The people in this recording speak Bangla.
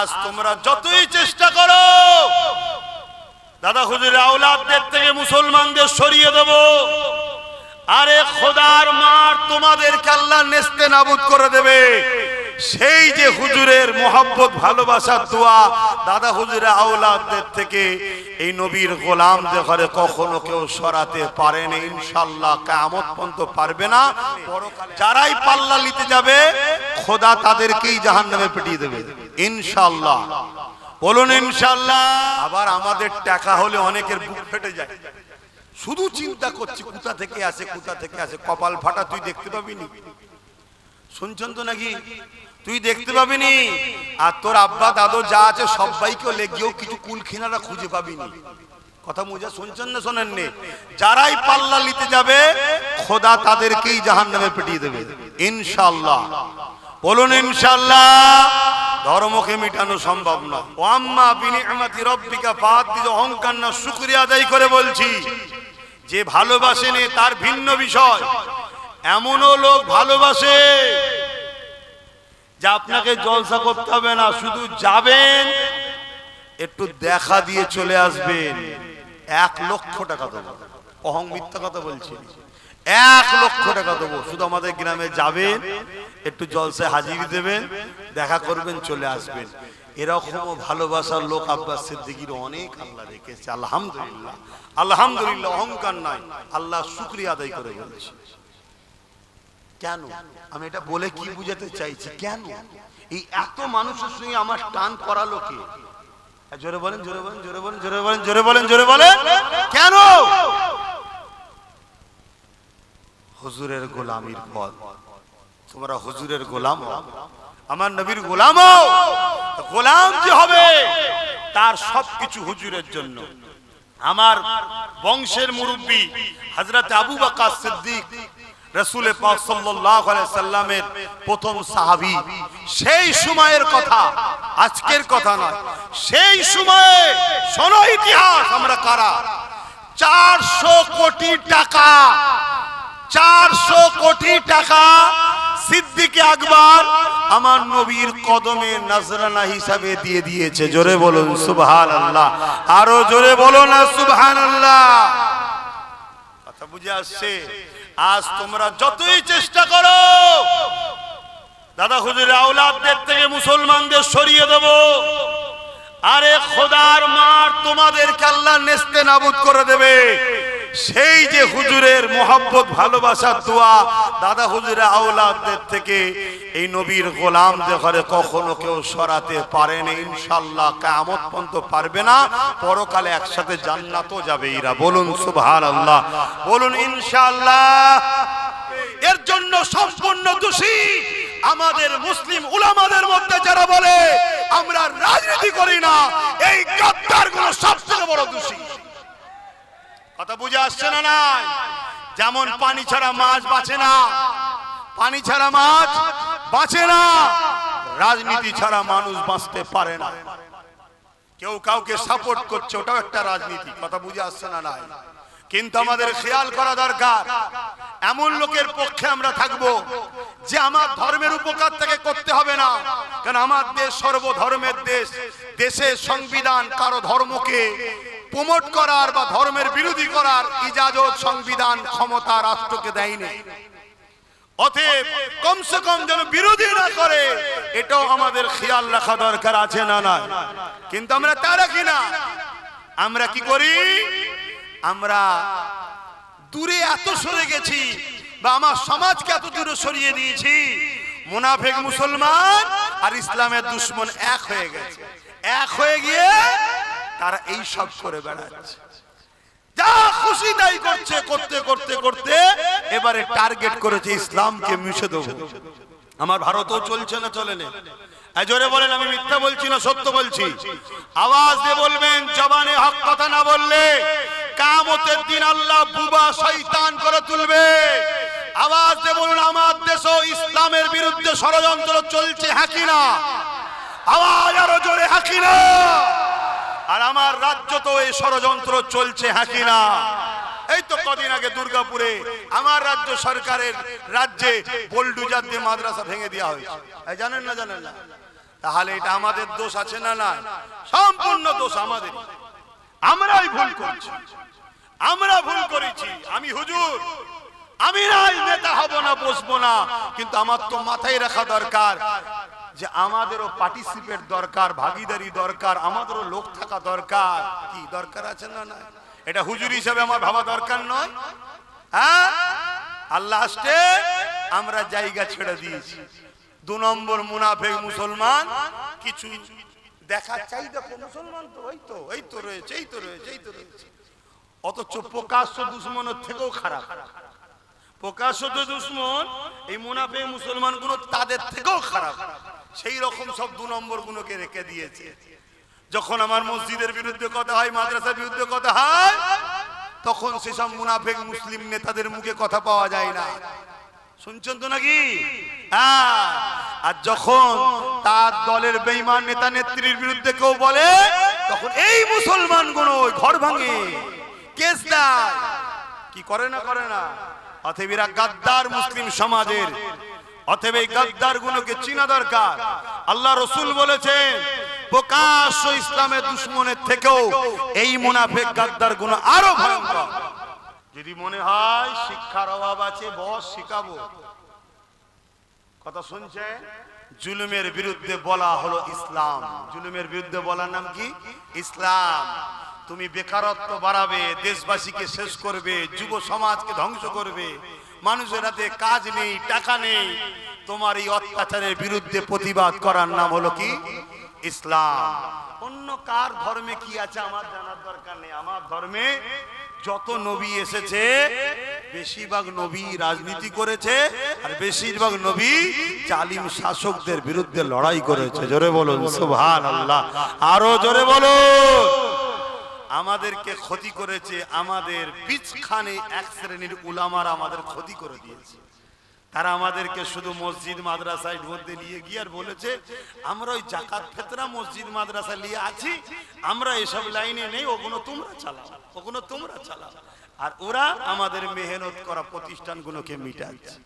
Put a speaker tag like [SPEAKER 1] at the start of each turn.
[SPEAKER 1] আজ তোমরা যতই চেষ্টা করো, দাদা হুজুর আওলাদদের থেকে মুসলমানদের সরিয়ে দেব। আরে খোদার মার তোমাদের আল্লাহ নেস্তে নাবুদ করে দেবে। সেই যে হুজুরের মোহাব্বত, ভালোবাসার দোয়া, দাদা হুজুরের আওলাদদের থেকে, এই নবীর গোলামদের ঘরে কখনো কেউ সরাতে পারেনি ইনশাল্লাহ কামত পর্যন্ত পারবে না। যারাই পাল্লা নিতে যাবে, খোদা তাদেরকেই জাহান নামে পিটিয়ে দেবে ইনশাল্লাহ বলুন ইনশাল্লাহ আবার আমাদের টাকা হলে অনেকের বুক ফেটে যায়। শুধু চিন্তা করছি, কোথা থেকে আসে, কোথা থেকে আসে, কপাল ফাটা তুই দেখতে পাবি নি শুনছেন তো নাকি? তুই দেখতে পাবি নি আর তোর আব্বা, দাদু যা আছে সবাইকেও লেগিয়েও কিছু কুল খিনারা খুঁজে পাবি নি কথা মুজা শুনছেন না শোনেননি? যারাই পাল্লা নিতে যাবে, খোদা তাদেরকেই জাহান নামে পিটিয়ে দেবে। ইনশাল্লাহ বলুন ইনশাল্লাহ ধর্মকে মিটানো সম্ভব না। ও আম্মা বিনিআমাতি রব্বিকা ফাহাদ্দিজ অহংকার না, শুকরিয়া আদায় করে বলছি, যে ভালোবাসেনে তার ভিন্ন বিষয়। এমনও লোক ভালোবাসে যে আপনাকে জলসা করতে হবে না শুধু যাবেন একটু দেখা দিয়ে চলে আসবেন। এক লক্ষ টাকা দেবো। অহং মিথ্যা কথা বলছি। এক লক্ষ টাকা দেবো। শুধু আমাদের গ্রামে যাবেন একটু জলসায় হাজিরি দেবেন দেখা করবেন চলে আসবেন। এরকম ভালোবাসার লোক আব্বাস সিদ্দিকির অনেক আল্লাহ রেখেছে আলহামদুলিল্লাহ। আলহামদুলিল্লাহ অহংকার নাই। আল্লাহ শুক্রিয়া আদায় করে বলছি। কেন? আমি এটা বলে কি বুঝাতে চাইছি? কেন? এই এত মানুষের সঙ্গে আমার টান করালো কে? জোরে বলেন জোরে বলেন জোরে বলেন জোরে বলেন জোরে বলেন জোরে বলেন। কেন? হুজুরের গোলামির পদ। তোমরা হুজুরের গোলাম। আমার নবীর গোলাম গোলাম যে হবে, তার সবকিছু হুজুরের জন্য। আমার বংশের মুরব্বী হযরত আবু বকর সিদ্দিক রসুল পাক সাল্লাল্লাহু আলাইহি সাল্লামের প্রথম সাহাবী। সেই সময়ের কথা, আজকের কথা নয়। সেই সময়ে শোনো ইতিহাস, আমরা কারা? চারশো কোটি টাকা, চারশো কোটি টাকা সিদ্দিকে আকবর আমার নবীর কদমে নজরানা হিসাবে দিয়ে দিয়েছে। জোরে বলুন সুবহান আল্লাহ আরও জোরে বলো না সুবহান আল্লাহ কথা বুঝে আসছে? আজ তোমরা যতই চেষ্টা করো, দাদা হুজুর, আওলাদদের থেকে মুসলমানদের সরিয়ে দেব। আরে খোদার মার তোমাদের আল্লাহ নেস্তে নাবুদ করে দেবে। সেই যে হুজুরের মোহাব্বত, ভালোবাসার দোয়া দাদা হুজুরের আওলাদদের থেকে এই নবীর গোলামদের ঘরে কখনো কেউ সরাতে পারেনি ইনশাল্লাহ কামত পর্যন্ত পারবে না। পরকালে একসাথে জান্নাতও যাবে এরা। বলুন সুবহান আল্লাহ বলুন ইনশাল্লাহ এর জন্য সম্পূর্ণ দোষী আমাদের মুসলিম উলামাদের মধ্যে যারা বলে, আমরা রাজনীতি করি না, এই গাদ্দারগুলো সবচেয়ে বড় দোষী। কথা বুঝে আসছে না নাই? যেমন পানি ছাড়া মাছ বাঁচে না। পানি ছাড়া মাছ বাঁচে না। রাজনীতি ছাড়া মানুষ বাঁচতে পারে না। কেউ কাউকে সাপোর্ট করছে ওটাও একটা রাজনীতি কথা বুঝে আসছে না নাই? কিন্তু আমাদের খেয়াল করা দরকার। এমন লোকের পক্ষে আমরা থাকব যে আমার ধর্মের উপকার থেকে করতে হবে না। কারণ আমার দেশ সর্বধর্মের দেশ। দেশের সংবিধান কারও ধর্মকে প্রমোট করার বা ধর্মের বিরোধী করার ইজাজত, সংবিধান, ক্ষমতা রাষ্ট্রকে দেয়নি। অতএব কমসে কম যেন বিরোধী না করে, এটাও আমাদের খেয়াল রাখা দরকার, আছে না না কিন্তু আমরা তা রাখি না আমরা কি করি? আমরা দূরে এত সরে গেছি বা আমার সমাজকে এত দূরে সরিয়ে দিয়েছি মুনাফেক মুসলমান আর ইসলামের দুশ্মন এক হয়ে গেছে। এক হয়ে গিয়ে তারা এই সব করে বেড়াচ্ছে। যা খুশি তাই করছে, করতে করতে করতে, এবারে টার্গেট করেছে ইসলামকে মিশে দেবো। আমার ভারতও চলছে না, চলে না। জোরে বলেন, আমি মিথ্যা বলছি না, সত্য বলছি? আওয়াজ দিয়ে বলবেন, জবানে হক কথা না বললে কামতের দিন আল্লাহ বুবা শয়তান করে তুলবে। আওয়াজ দিয়ে বলুন, আমার দেশও ইসলামের বিরুদ্ধে ষড়যন্ত্র চলছে না? আওয়াজ আরও জোরে না? আর আমার রাজ্য তো এই ষড়যন্ত্র চলছে হাকি না? এই তো কদিন আগে দুর্গাপুরে আমার রাজ্য সরকারের রাজ্যে বোল্ডুজার দিয়ে মাদ্রাসা ভেঙে দেওয়া হয়েছে। জানেন না জানেন না? তাহলে এটা আমাদের দোষ আছে না না সম্পূর্ণ দোষ আমাদের আমরাই ভুল করছি। আমরা ভুল করেছি। আমি হুজুর, আমি নাই নেতা হব না, বসবো না। কিন্তু আমার তো মাথায় রাখা দরকার। যে আমাদেরও পার্টিসিপেট দরকার, ভাগিদারি দরকার, আমাদেরও লোক থাকা দরকার। কি দরকার আছে না না এটা হুজুর হিসাবে আমার ভাবা দরকার নয়। হ্যাঁ? আল্লাহ আসতে আমরা জায়গা ছেড়ে দিয়েছি। দু নম্বর মুনাফেক মুসলমান, কিছু দেখা চাই দেখো, মুসলমান তো ওই তো, এই তো রয়েছে, এই তো রয়েছে, এই তো রয়েছে। অথচ প্রকাশ্য দুশ্মনের থেকেও খারাপ। প্রকাশ্য দুশ্মন, এই মুনাফে মুসলমানগুলো তাদের থেকেও খারাপ। সেই রকম সব দু নম্বর গুলোকে রেখে দিয়েছে। যখন আমার মসজিদের বিরুদ্ধে কথা হয়, মাদ্রাসার বিরুদ্ধে কথা হয়, তখন সেসব মুনাফেক মুসলিম নেতাদের মুখে কথা পাওয়া যায় না। শুনছেন তো নাকি? হ্যাঁ। আর যখন তার দলের বেইমান নেতা নেত্রীর বিরুদ্ধে কেউ বলে, তখন এই মুসলমানগুলো ঘর ভাঙে। কেস দেয়। কি করে না করে না? অতএব এরা গাদ্দার মুসলিম সমাজের অতএব এই গাদ্দার গুলোকে চিনা দরকার। আল্লাহ রসুল বলেছেন, প্রকাশ্য ইসলামের দুশ্মনের থেকেও এই মুনাফেক গাদ্দারগুলো আরও ভয়ঙ্কর। যদি মনে হয় শিক্ষার অভাব আছে, বস শিখাবো। কথা শুনছে? জুলুমের বিরুদ্ধে বলা হলো ইসলাম। জুলুমের বিরুদ্ধে বলার নাম কি? ইসলাম। তুমি বেকারত্ব বাড়াবে, দেশবাসীকে শেষ করবে, যুব সমাজকে ধ্বংস করবে। মানুষের হাতে কাজ নেই, টাকা নেই। তোমার এই অত্যাচারের বিরুদ্ধে প্রতিবাদ করার নাম হলো কি? ইসলাম। অন্য কার ধর্মে কি আছে আমার জানার দরকার নেই। আমার ধর্মে যত নবী এসেছে, বেশিরভাগ নবী রাজনীতি করেছে আর বেশিরভাগ নবী জালিম শাসকদের বিরুদ্ধে লড়াই করেছে। জোরে বলুন সুবহান আল্লাহ আরও জোরে বলুন। আমাদেরকে ক্ষতি করেছে, আমাদের বিছখানে এক শ্রেণির উলামার আমাদের ক্ষতি করে দিয়েছে। তারা আমাদেরকে শুধু মসজিদ, মাদ্রাসায় মধ্যে নিয়ে গিয়ে আর বলেছে, আমরা ওই জাকাত ফেতরা মসজিদ মাদ্রাসা নিয়ে আছি, আমরা এসব লাইনে নেই, ওগুলো তোমরা চালাও, ওগুলো তোমরা চালাও। আর ওরা আমাদের মেহনত করা প্রতিষ্ঠানগুলোকে মিটাচ্ছে।